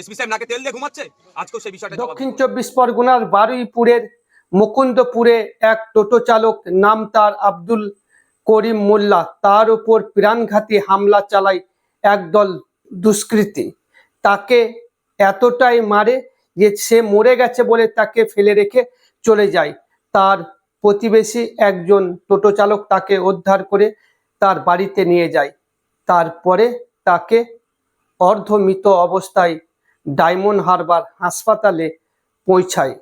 SP সাহেব নাকে তেল দিয়ে ঘুমাচ্ছে? সেই বিষয়টা দক্ষিণ চব্বিশ পরগনার বারুইপুরের মুকুন্দপুরে এক টোটো চালক, নাম তার আব্দুল করিম মোল্লা। তার উপর প্রাণঘাতী হামলা চালায় একদল দুষ্কৃতী। তাকে এতটাই মারে যে সে মরে গেছে বলে তাকে ফেলে রেখে চলে যায়। তার প্রতিবেশী একজন টোটো চালক তাকে উদ্ধার করে তার বাড়িতে নিয়ে যায়। তারপরে তাকে অর্ধমৃত অবস্থায় ডায়মন্ড হারবার হাসপাতালে পৌঁছায়।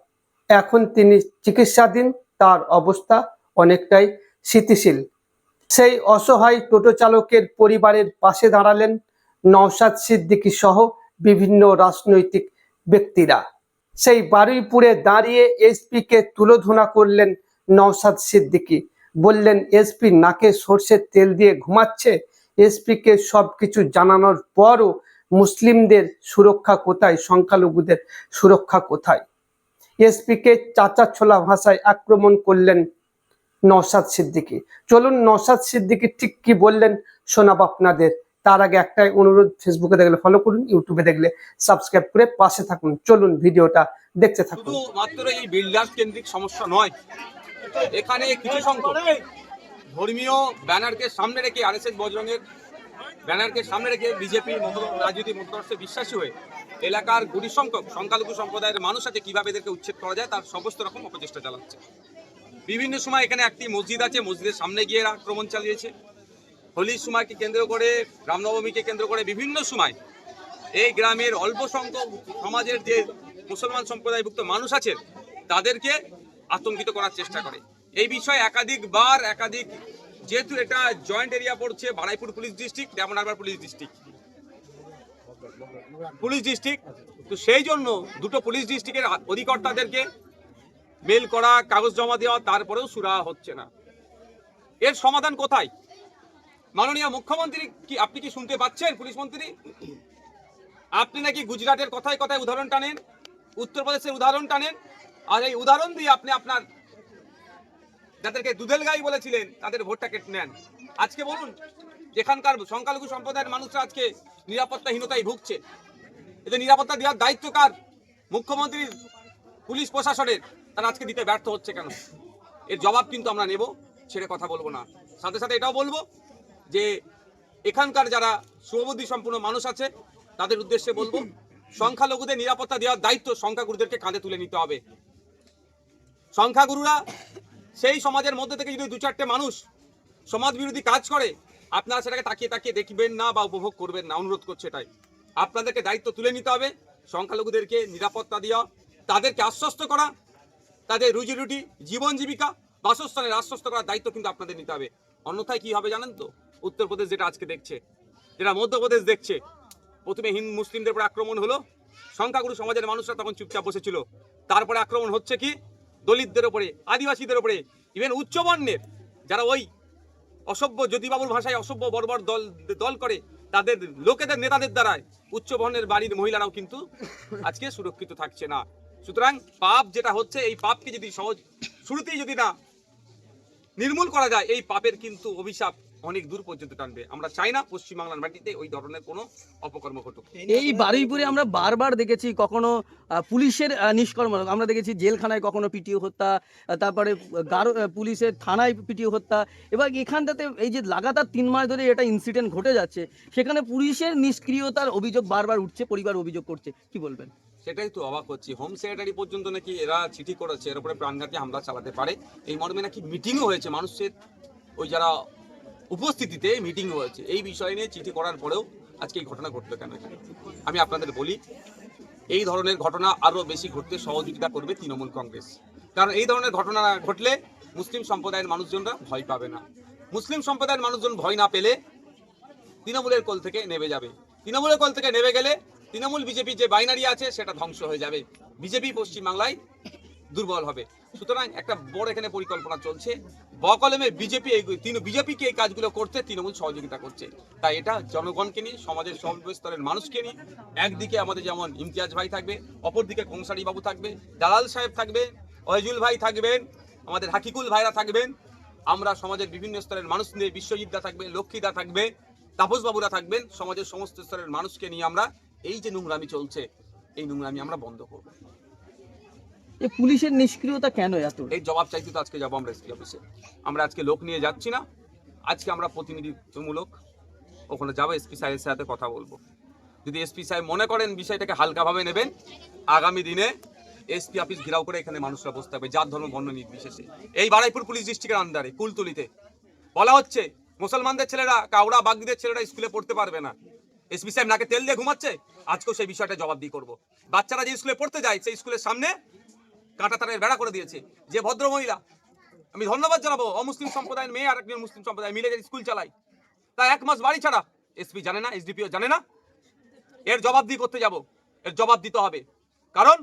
এখন তিনি চিকিৎসাধীন, তার অবস্থা অনেকটাই স্থিতিশীল। সেই অসহায় টোটো চালকের পরিবারের পাশে দাঁড়ালেন নওশাদ সিদ্দিকী সহ বিভিন্ন রাজনৈতিক ব্যক্তিরা। সেই বারুইপুরে দাঁড়িয়ে এসপিকে তুলোধনা করলেন নওশাদ সিদ্দিকী। বললেন, এসপি নাকে সর্ষের তেল দিয়ে ঘুমাচ্ছে। এসপিকে সবকিছু জানানোর পরও মুসলিমদের সুরক্ষা কোথায়? সংখ্যালঘুদের সুরক্ষা কোথায়? এসপিকে চাচা ছোলা ভাষায় আক্রমণ করলেন নওশাদ সিদ্দিকী। চলুন নওশাদ সিদ্দিকী ঠিক কি বললেন শোনাব আপনাদের। তার আগে একটাই অনুরোধ ফেসবুকে দেখলে ফলো করুন ইউটিউবে দেখলে সাবস্ক্রাইব করে পাশে থাকুন। চলুন ভিডিওটা দেখতে থাকুন। মাত্র এই বিল্ডার্স কেন্দ্রিক সমস্যা নয়, এখানে কিছু সংখ্যক ধর্মীয় ব্যানারকে সামনে রেখে আরএসএস বজরঙ্গের ব্যানারকে সামনে রেখে বিজেপি রাজনীতি মতাদর্শে বিশ্বাসী হয়ে এলাকার গুড়ি সংখ্যক সংখ্যালঘু সম্প্রদায়ের মানুষ আছে, কীভাবে এদেরকে উচ্ছেদ করা যায়, তার সমস্ত রকম অপচেষ্টা চালাচ্ছে। বিভিন্ন সময় এখানে একটি মসজিদ আছে, মসজিদের সামনে গিয়ে আক্রমণ চালিয়েছে। হোলির সময়কে কেন্দ্র করে, রামনবমীকে কেন্দ্র করে বিভিন্ন সময় এই গ্রামের অল্প সংখ্যক সমাজের যে মুসলমান সম্প্রদায়ভুক্ত মানুষ আছে, তাদেরকে আতঙ্কিত করার চেষ্টা করে। এই বিষয়ে একাধিকবার, একাধিক যেহেতু এটা জয়েন্ট এরিয়া পড়ছে Baruipur police district Diamond Harbour police district. Police district, তো সেই জন্য দুটো পুলিশ ডিস্ট্রিক্টের অধিকর্তাদেরকে মেল করা, কাগজ জমা দেওয়া, তারপরেও সুরা হচ্ছে না। এর সমাধান কোথায়? মাননীয় মুখ্যমন্ত্রী কি, আপনি কি শুনতে পাচ্ছেন, পুলিশ মন্ত্রী? আপনি নাকি গুজরাটের কথায় কথায় উদাহরণ টানেন, উত্তরপ্রদেশের উদাহরণ টানেন, আর এই উদাহরণ দিয়ে আপনি আপনার যাদেরকে দুধেল গাই বলেছিলেন, তাদের ভোটটা কেটে নেন। আজকে বলুন, যেখানকার সংখ্যালঘু সম্প্রদায়ের মানুষরা আজকে নিরাপত্তাহীনতায় ভুগছে। এদের নিরাপত্তা দেওয়ার দায়িত্ব কার? মুখ্যমন্ত্রীর পুলিশ প্রশাসনের। তারা আজকে দিতে ব্যর্থ হচ্ছে কেন? এর জবাব কিন্তু আমরা নেব, ছেড়ে কথা বলব না। সাথে সাথে এটাও বলব যে, এখানকার যারা শুভবুদ্ধি সম্পূর্ণ মানুষ আছে, তাদের উদ্দেশ্যে বলব, সংখ্যালঘুদের নিরাপত্তা দেওয়ার দায়িত্ব সংখ্যাগুরুদেরকে কাঁধে তুলে নিতে হবে। সংখ্যাগুরুরা সেই সমাজের মধ্যে থেকে যদি দু চারটে মানুষ সমাজ বিরোধী কাজ করে, আপনারা সেটাকে তাকিয়ে তাকিয়ে দেখবেন না বা উপভোগ করবেন না, অনুরোধ করছে এটাই। আপনাদেরকে দায়িত্ব তুলে নিতে হবে, সংখ্যালঘুদেরকে নিরাপত্তা দেওয়া, তাদেরকে আশ্বস্ত করা, তাদের রুজি রুটি, জীবন জীবিকা, বাসস্থানের আশ্বস্ত করার দায়িত্ব কিন্তু আপনাদের নিতে হবে। অন্যথায় কি হবে জানেন তো? উত্তরপ্রদেশ যেটা আজকে দেখছে, যেটা মধ্যপ্রদেশ দেখছে, প্রথমে হিন্দু মুসলিমদের উপর আক্রমণ হলো, সংখ্যাগুরু সমাজের মানুষরা তখন চুপচাপ বসেছিল। তারপরে আক্রমণ হচ্ছে কি? দলিতদের ওপরে, আদিবাসীদের ওপরে ইভেন উচ্চবর্ণের যারা ওই অসভ্য জ্যোতিবাবুর ভাষায় অসভ্য বর্বর দল দল করে, তাদের লোকেদের, নেতাদের দ্বারায় উচ্চবর্ণের বাড়ির মহিলারাও কিন্তু আজকে সুরক্ষিত থাকছে না। সুতরাং পাপ যেটা হচ্ছে, এই পাপকে যদি সহজ, শুরুতেই যদি না নির্মূল করা যায়, এই পাপের কিন্তু অভিশাপ অনেক দূর পর্যন্ত টানবে। আমরা চাই না পশ্চিমবাংলার মাটিতে ওই ধরনের কোনো অপকর্ম ঘটুক। এই বারুইপুরে আমরা বারবার দেখেছি কখনো পুলিশের নিষ্কর্ম। আমরা দেখেছি জেলখানায় কখনো পিটিও হত্যা তারপরে গারো পুলিশের থানায় পিটিও হত্যা। এবার এখানটাতে এই যে লাগাতার তিন মাস ধরে এটা ইনসিডেন্ট ঘটে যাচ্ছে সেখানে পুলিশের নিষ্ক্রিয়তার অভিযোগ বারবার উঠছে পরিবার অভিযোগ করছে। কি বলবেন? সেটাই তো অবাক হচ্ছি। হোম সেক্রেটারি পর্যন্ত নাকি এরা চিঠি করেছে এর উপরে প্রাণঘাতী হামলা চালাতে পারে। এই মর্মে নাকি মিটিংও হয়েছে মানুষের। ওই যারা উপস্থিতিতে মিটিং হয়েছে। এই বিষয় নিয়ে চিঠি করার পরেও আজকে এই ঘটনা ঘটলো কেন আমি আপনাদের বলি, এই ধরনের ঘটনা আরও বেশি ঘটতে সহযোগিতা করবে তৃণমূল কংগ্রেস। কারণ এই ধরনের ঘটনা ঘটলে মুসলিম সম্প্রদায়ের মানুষজনরা ভয় পাবে না। মুসলিম সম্প্রদায়ের মানুষজন ভয় না পেলে তৃণমূলের কোল থেকে নেমে যাবে। তৃণমূলের কোল থেকে নেমে গেলে তৃণমূল বিজেপি যে বাইনারি আছে, সেটা ধ্বংস হয়ে যাবে। বিজেপি পশ্চিমবাংলায় দুর্বল হবে। সুতরাং একটা বড় এখানে পরিকল্পনা চলছে। বকলমে বিজেপি এই বিজেপিকে এই কাজগুলো করতে তৃণমূল সহযোগিতা করছে। তাই এটা জনগণকে নিয়ে, সমাজের সর্বস্তরের মানুষকে নিয়ে, একদিকে আমাদের যেমন ইমতিয়াজ ভাই থাকবে, অপরদিকে কংসারী বাবু থাকবে, দালাল সাহেব থাকবে অয়জুল ভাই থাকবেন, আমাদের হাকিকুল ভাইরা থাকবেন, আমরা সমাজের বিভিন্ন স্তরের মানুষ নিয়ে বিশ্বজিৎদা থাকবে লক্ষ্মীদা থাকবে, তাপস বাবুরা থাকবেন, সমাজের সমস্ত স্তরের মানুষকে নিয়ে আমরা এই যে নোংরামি চলছে, এই নোংরামি আমরা বন্ধ করব। এই পুলিশের নিষ্ক্রিয়তা কেন এত এই জবাব চাইতে তো আজকে যাব আমরা এসপি অফিসে আমরা আজকে লোক নিয়ে যাচ্ছি না। আজকে আমরা প্রতিনিধিত্বমূলক ওখানে যাব। এসপি সাহেবের সাথে কথা বলব। যদি এসপি সাহেব মনে করেন বিষয়টাকে হালকাভাবে নেবেন, আগামী দিনে এসপি অফিস ঘেরাও করে এখানে মানুষরা বসতে হবে যার ধর্ম, বর্ণ নির্বিশেষে। এই বারাইপুর পুলিশ ডিস্ট্রিক্টের আন্ডারে কুলতুলিতে। বলা হচ্ছে, মুসলমানদের ছেলেরা কাউড়া বাগদিদের ছেলেরা স্কুলে পড়তে পারবে না। এসপি সাহেব নাকে তেল দিয়ে ঘুমাচ্ছে? আজকেও সেই বিষয়টা জবাব দিয়ে করব। বাচ্চারা যে স্কুলে পড়তে যায়, সেই স্কুলের সামনে কাঁটা তারের বেড়া করে দিয়েছে। যে ভদ্র মহিলা আমি ধন্যবাদ জানাব, অমুসলিম সম্প্রদায়ের মেয়ে আর একজন মুসলিম সম্প্রদায় মিলে যে স্কুল চালাই তা এক মাস বাড়ি ছাড়া এসপি জানে না এসডিপিও জানে না, এর জবাব দিয়ে করতে যাব, এর জবাব দিতে হবে। কারণ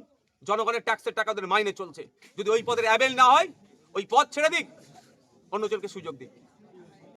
জনগণের ট্যাক্সের টাকা ওদের মাইনে চলছে। যদি ওই পদের অ্যাভেল না হয়, ওই পদ ছেড়ে দিক, অন্যজনকে সুযোগ দিক।